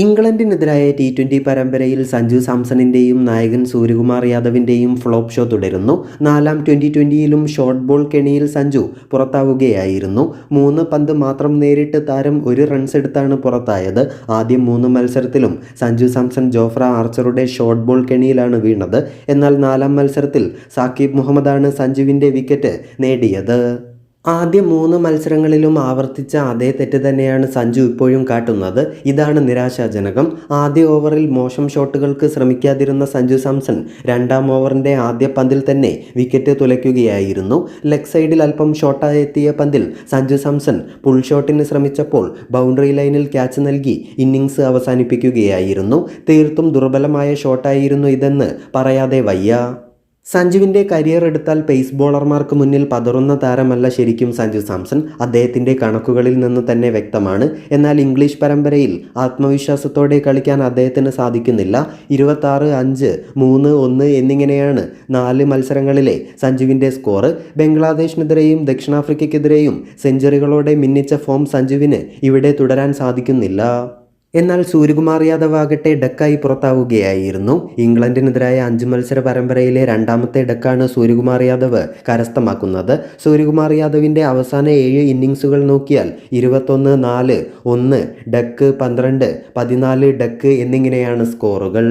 ഇംഗ്ലണ്ടിനെതിരായ T twenty പരമ്പരയിൽ സഞ്ജു സാംസണിന്റെയും നായകൻ സൂര്യകുമാർ യാദവിന്റെയും ഫ്ലോപ്പ് ഷോ തുടരുന്നു. നാലാം ട്വന്റി ട്വന്റിയിലും ഷോർട്ട് ബോൾ കെണിയിൽ സഞ്ജു പുറത്താവുകയായിരുന്നു. മൂന്ന് പന്ത് മാത്രം നേരിട്ട് താരം ഒരു റൺസ് എടുത്താണ് പുറത്തായത്. ആദ്യം മൂന്ന് മത്സരത്തിലും സഞ്ജു സാംസൺ ജോഫ്ര ആർച്ചറുടെ ഷോർട്ട് ബോൾ കെണിയിലാണ് വീണത്. എന്നാൽ നാലാം മത്സരത്തിൽ സാക്കിബ് മുഹമ്മദാണ് സഞ്ജുവിന്റെ വിക്കറ്റ് നേടിയത്. ആദ്യ മൂന്ന് മത്സരങ്ങളിലും ആവർത്തിച്ച അതേ തെറ്റ് തന്നെയാണ് സഞ്ജു ഇപ്പോഴും കാട്ടുന്നത്. ഇതാണ് നിരാശാജനകം. ആദ്യ ഓവറിൽ മോശം ഷോട്ടുകൾക്ക് ശ്രമിക്കാതിരുന്ന സഞ്ജു സാംസൺ രണ്ടാം ഓവറിന്റെ ആദ്യ പന്തിൽ തന്നെ വിക്കറ്റ് തുലയ്ക്കുകയായിരുന്നു. ലെഗ് സൈഡിൽ അല്പം ഷോട്ടായി എത്തിയ പന്തിൽ സഞ്ജു സാംസൺ പുൾ ഷോട്ടിന് ശ്രമിച്ചപ്പോൾ ബൗണ്ടറി ലൈനിൽ ക്യാച്ച് നൽകി ഇന്നിങ്സ് അവസാനിപ്പിക്കുകയായിരുന്നു. തീർത്തും ദുർബലമായ ഷോട്ടായിരുന്നു ഇതെന്ന് പറയാതെ വയ്യ. സഞ്ജുവിന്റെ കരിയർ എടുത്താൽ പേസ് ബോളർമാർക്ക് മുന്നിൽ പതറുന്ന താരമല്ല ശരിക്കും സഞ്ജു സാംസൺ. അദ്ദേഹത്തിന്റെ കണക്കുകളിൽ നിന്ന് തന്നെ വ്യക്തമാണ്. എന്നാൽ ഇംഗ്ലീഷ് പരമ്പരയിൽ ആത്മവിശ്വാസത്തോടെ കളിക്കാൻ അദ്ദേഹത്തിന് സാധിക്കുന്നില്ല. ഇരുപത്താറ് അഞ്ച് മൂന്ന് ഒന്ന് എന്നിങ്ങനെയാണ് നാല് മത്സരങ്ങളിലെ സഞ്ജുവിന്റെ സ്കോർ ബംഗ്ലാദേശിനെതിരെയും ദക്ഷിണാഫ്രിക്കയ്ക്കെതിരെയും സെഞ്ചുറികളോടെ മിന്നിച്ച ഫോം സഞ്ജുവിന് ഇവിടെ തുടരാൻ സാധിക്കുന്നില്ല. എന്നാൽ സൂര്യകുമാർ യാദവ് ആകട്ടെ ഡക്കായി പുറത്താവുകയായിരുന്നു. ഇംഗ്ലണ്ടിനെതിരായ അഞ്ച് മത്സര പരമ്പരയിലെ രണ്ടാമത്തെ ഡക്കാണ് സൂര്യകുമാർ യാദവ് കരസ്ഥമാക്കുന്നത്. സൂര്യകുമാർ യാദവിന്റെ അവസാന ഏഴ് ഇന്നിങ്സുകൾ നോക്കിയാൽ ഇരുപത്തൊന്ന് നാല് ഒന്ന് ഡക്ക് പന്ത്രണ്ട് പതിനാല് ഡക്ക് എന്നിങ്ങനെയാണ് സ്കോറുകൾ.